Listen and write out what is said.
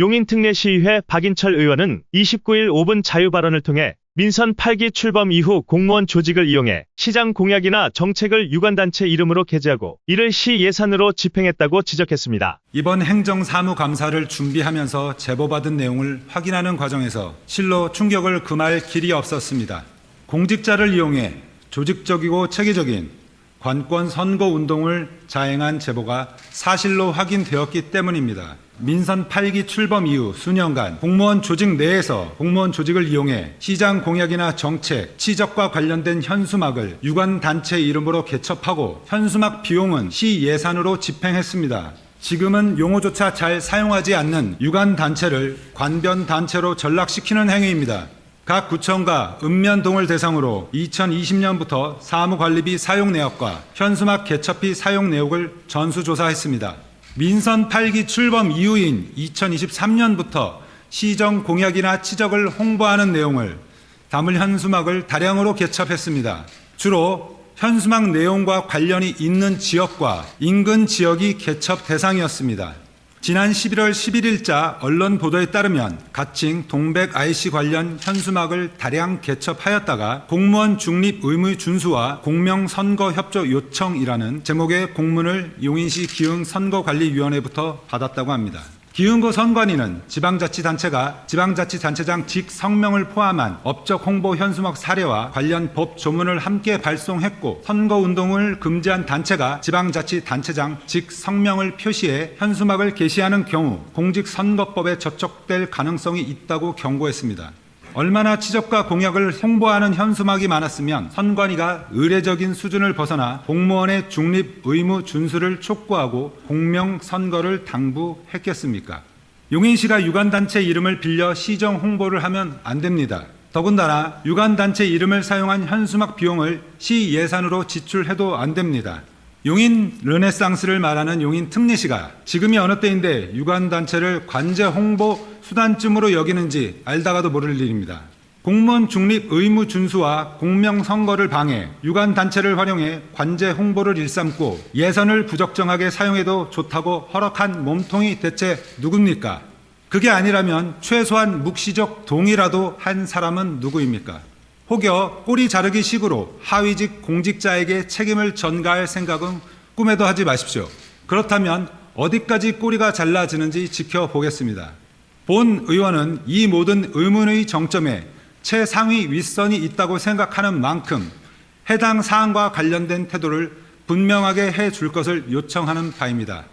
용인특례시의회 박인철 의원은 29일 5분 자유발언을 통해 민선 8기 출범 이후 공무원 조직을 이용해 시장 공약이나 정책을 유관단체 이름으로 게재하고 이를 시 예산으로 집행했다고 지적했습니다. 이번 행정사무감사를 준비하면서 제보받은 내용을 확인하는 과정에서 실로 충격을 금할 길이 없었습니다. 공직자를 이용해 조직적이고 체계적인 관권 선거 운동을 자행한 제보가 사실로 확인되었기 때문입니다. 민선 8기 출범 이후 수년간 공무원 조직 내에서 공무원 조직을 이용해 시장 공약이나 정책, 치적과 관련된 현수막을 유관 단체 이름으로 개첩하고 현수막 비용은 시 예산으로 집행했습니다. 지금은 용어조차 잘 사용하지 않는 유관 단체를 관변 단체로 전락시키는 행위입니다. 각 구청과 읍면동을 대상으로 2020년부터 사무관리비 사용 내역과 현수막 개첩비 사용 내역을 전수조사했습니다. 민선 8기 출범 이후인 2023년부터 시정 공약이나 치적을 홍보하는 내용을 담을 현수막을 다량으로 개첩했습니다. 주로 현수막 내용과 관련이 있는 지역과 인근 지역이 개첩 대상이었습니다. 지난 11월 11일자 언론 보도에 따르면 가칭 동백 IC 관련 현수막을 다량 개첩하였다가 공무원 중립 의무 준수와 공명 선거 협조 요청이라는 제목의 공문을 용인시 기흥 선거관리위원회부터 받았다고 합니다. 기흥구 선관위는 지방자치단체가 지방자치단체장 직 성명을 포함한 업적 홍보 현수막 사례와 관련 법 조문을 함께 발송했고 선거운동을 금지한 단체가 지방자치단체장 직 성명을 표시해 현수막을 게시하는 경우 공직선거법에 저촉될 가능성이 있다고 경고했습니다. 얼마나 치적과 공약을 홍보하는 현수막이 많았으면 선관위가 의례적인 수준을 벗어나 공무원의 중립 의무 준수를 촉구하고 공명 선거를 당부했겠습니까? 용인시가 유관단체 이름을 빌려 시정 홍보를 하면 안 됩니다. 더군다나 유관단체 이름을 사용한 현수막 비용을 시 예산으로 지출해도 안 됩니다. 용인 르네상스를 말하는 용인 특례시가 지금이 어느 때인데 유관단체를 관제 홍보 수단쯤으로 여기는지 알다가도 모를 일입니다. 공무원 중립 의무 준수와 공명 선거를 방해, 유관 단체를 활용해 관제 홍보를 일삼고 예산을 부적정하게 사용해도 좋다고 허락한 몸통이 대체 누굽니까? 그게 아니라면 최소한 묵시적 동의라도 한 사람은 누구입니까? 혹여 꼬리 자르기 식으로 하위직 공직자에게 책임을 전가할 생각은 꿈에도 하지 마십시오. 그렇다면 어디까지 꼬리가 잘라지는지 지켜보겠습니다. 본 의원은 이 모든 의문의 정점에 최상위 윗선이 있다고 생각하는 만큼 해당 사안과 관련된 태도를 분명하게 해 줄 것을 요청하는 바입니다.